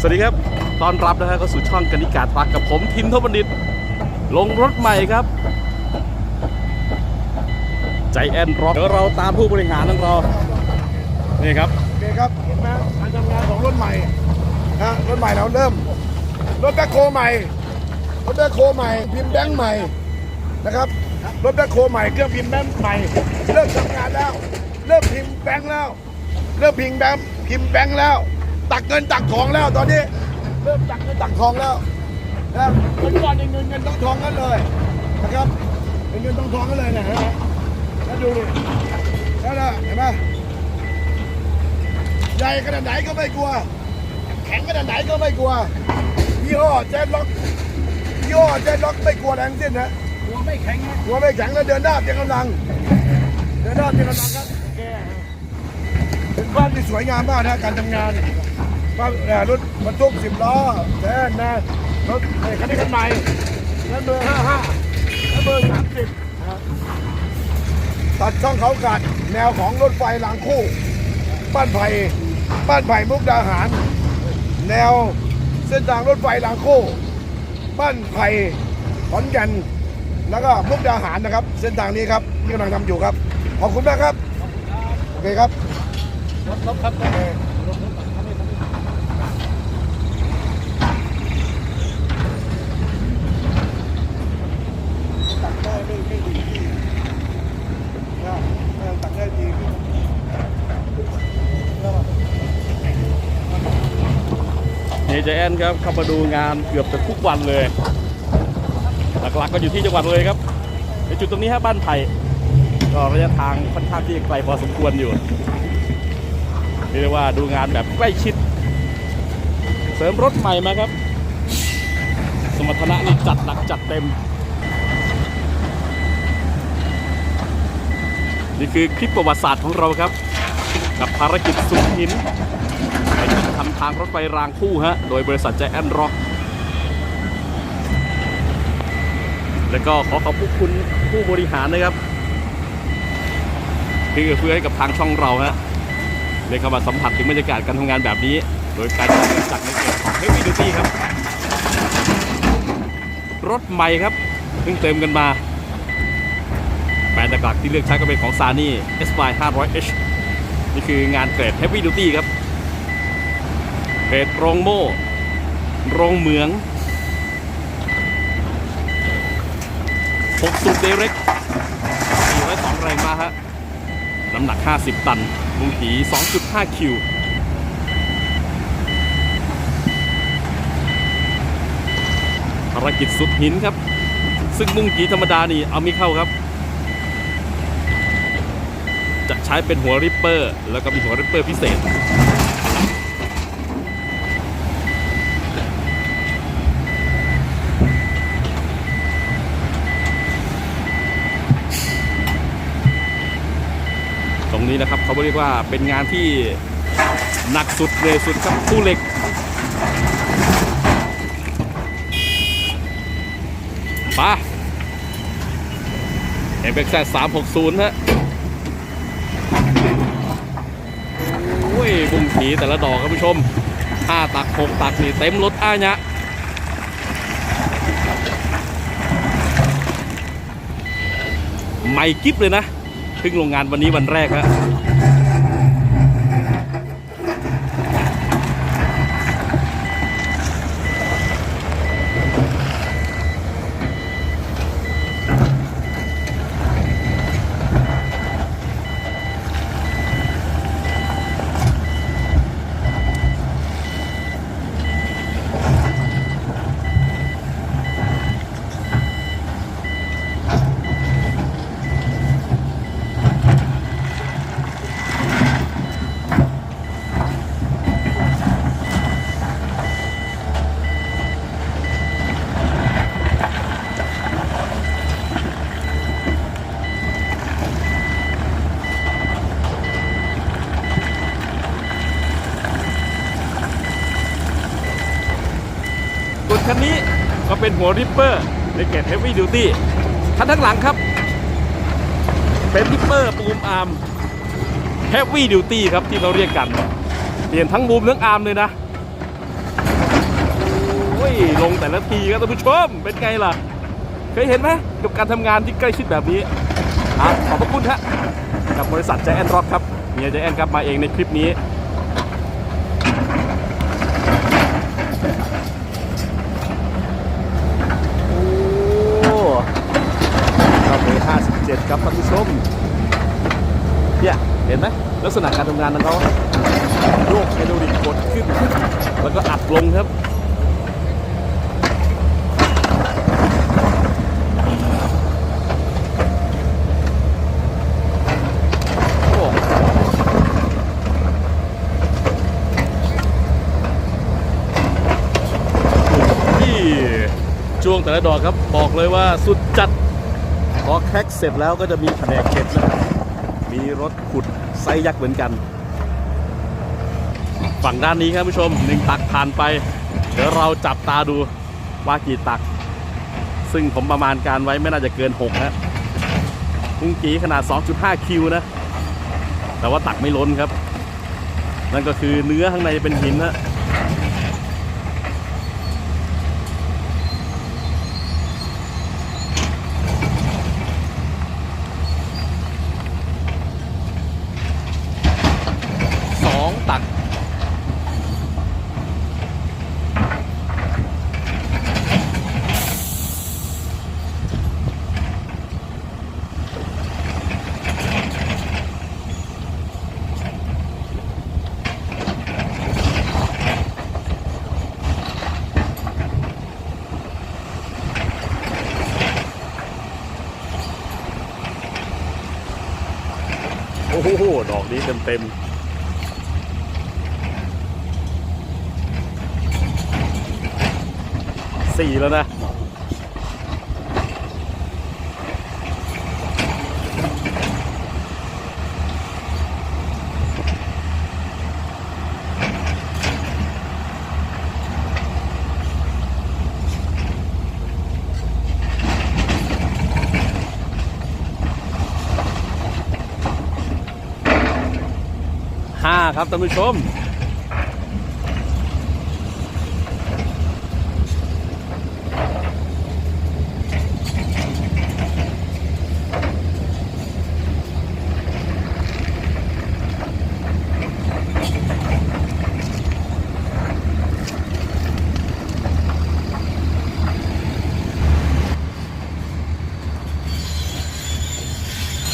สวัสดีครับ ตอนรับนะฮะก็สู่ช่องกนิกาทรักกับผมทินทบัณฑิต ลงรถใหม่ครับ ใจแอนร็อกเดี๋ยวเราตามผู้บริหารของเรา นี่ครับโอเคครับเห็นไหมการทำงานของรถใหม่นะรถใหม่เราเริ่ม รถแบคโคใหม่ รถแบคโคใหม่ พิมพ์แบงค์ใหม่นะครับ รถแบคโคใหม่เครื่องพิมพ์แบงค์ใหม่ เริ่มทำงานแล้ว เริ่มพิมพ์แบงค์แล้ว เริ่มพิมพ์แบงค์พิมพ์แบงค์แล้ว ตักเงินตักทองแล้วตอนนี้ เริ่มตักเงินตักทองแล้วนะครับคนก่อนยังเงินเงินต้องทองกันเลยนะครับเงินเงินต้องทองกันเลยนะฮะแล้วดูดิแล้วนะเห็นไหมใหญ่ขนาดไหนก็ไม่กลัว แข็งขนาดไหนก็ไม่กลัวยี่ห้อเจนล็อกยี่ห้อเจนล็อกไม่กลัวแรงสิ้นนะหัวไม่แข็งนะกลัวไม่แข็งแล้วเดินหน้าเพียงกำลัง เดินหน้าเพียงกำลังครับแกเป็นบ้านที่สวยงามมากนะการทำงาน บ้านเอ่อรถบรรทุกสิบล้อแทนนะรถไอ้คันนี้คันใหม่แล้วเบอร์ห้าห้าแล้วเบอร์สามสิบตัดช่องเขากัดแนวของรถไฟรางคู่บ้านไผ่บ้านไผ่มุกดาหาร แนวเส้นทางรถไฟรางคู่บ้านไผ่ขอนแก่นแล้วก็มุกดาหารนะครับ เส้นทางนี้ครับที่กำลังทำอยู่ครับ ขอบคุณมากครับ โอเคครับรถรถครับ โอเค ตัดได้ไม่ไม่ดีที่นะเออตัดได้ดีที่แล้วก็ นี่ใจแอนครับเข้ามาดูงานเกือบจะทุกวันเลย หลักๆก็อยู่ที่จังหวัดเลยครับในจุดตรงนี้ฮะบ้านไผ่ก็ระยะทางค่อนข้างที่ไกลพอสมควรอยู่เรียกว่าดูงานแบบใกล้ชิด เสริมรถใหม่มาครับ สมรรถนะนี่จัดหนักจัดเต็ม นี่คือคลิปประวัติศาสตร์ของเราครับ กับภารกิจสุดหินไปทำทางรถไฟรางคู่ฮะ โดยบริษัทใจแอนร็อกแล้วก็ขอขอบคุณผู้บริหารนะครับที่เอื้อเฟื้อให้กับทางช่องเราฮะได้เข้ามาสัมผัสถึงบรรยากาศการทำงานแบบนี้ โดยการจัดจัดในเกมของเฮฟวี่ดูตี้ครับ รถใหม่ครับเพิ่งเติมกันมาแบรนด์หลักๆที่เลือกใช้ก็เป็นของซานี่ S5 500H นี่คืองานเกรด Heavy Duty ครับ เกรดโรงโม่ โรงเหมือง6สูบเดเร็ก402แรงมาฮะ น้ำหนัก 50 ตันมุงผี 2.5 คิว ภารกิจสุดหินครับ ซึ่งมุงกีธรรมดานี่เอาไม่เข้าครับ จะใช้เป็นหัวริปเปอร์ แล้วก็มีหัวริปเปอร์พิเศษ นี้นะครับเขาเรียกว่าเป็นงานที่หนักสุดเลยสุดครับตู้เหล็กไปเอ็มเอ็กซ์สามหกศูนย์ฮะโอ้ยบุ้งผีแต่ละดอกครับผู้ชมห้าตักหกตักนี่เต็มรถอ้ายะใหม่กิฟเลยนะ เพิ่งลงงานวันนี้วันแรกฮะ ส่วนคันนี้ก็ เป็นหัวริปเปอร์ในเกรด Heavy Duty คันทั้างหลังครับ เป็นริปเปอร์ปูมอาร์ม Heavy Duty ครับที่เราเรียกกัน เปลี่ยนทั้งบูมทั้งอาร์มเลยนะโอ้ยลงแต่ละทีครับท่านผู้ชม เป็นไงล่ะ เคยเห็นไหมกับการทำงานที่ใกล้ชิดแบบนี้อะขอบพระคุณฮะกับบริษัทใจแอนร็อกครับเมียใจแอนครับมาเองในคลิปนี้ 7 ครับท่านผู้ชมเนี่ยเห็นไหมลักษณะการทำงานของเขาโยกไฮดรลิกกดขึ้นขึ้น แล้วก็อัดลงครับช่วงแต่ละดอกครับ บอกเลยว่าสุดจัด พอแคกเสร็จแล้วก็จะมีแผนกเก็บนะครับมีรถขุดไซส์ยักษ์เหมือนกัน ฝั่งด้านนี้ครับผู้ชมหนึ่งตักผ่านไป เดี๋ยวเราจับตาดูว่ากี่ตัก ซึ่งผมประมาณการไว้ไม่น่าจะเกิน6นะพุงกีขนาด 2.5 คิวนะ แต่ว่าตักไม่ล้นครับ นั่นก็คือเนื้อข้างในเป็นหินฮะ สองตัก โอ้โห ดอกนี้เต็มเต็มสี่แล้วนะ ครับท่านผู้ชม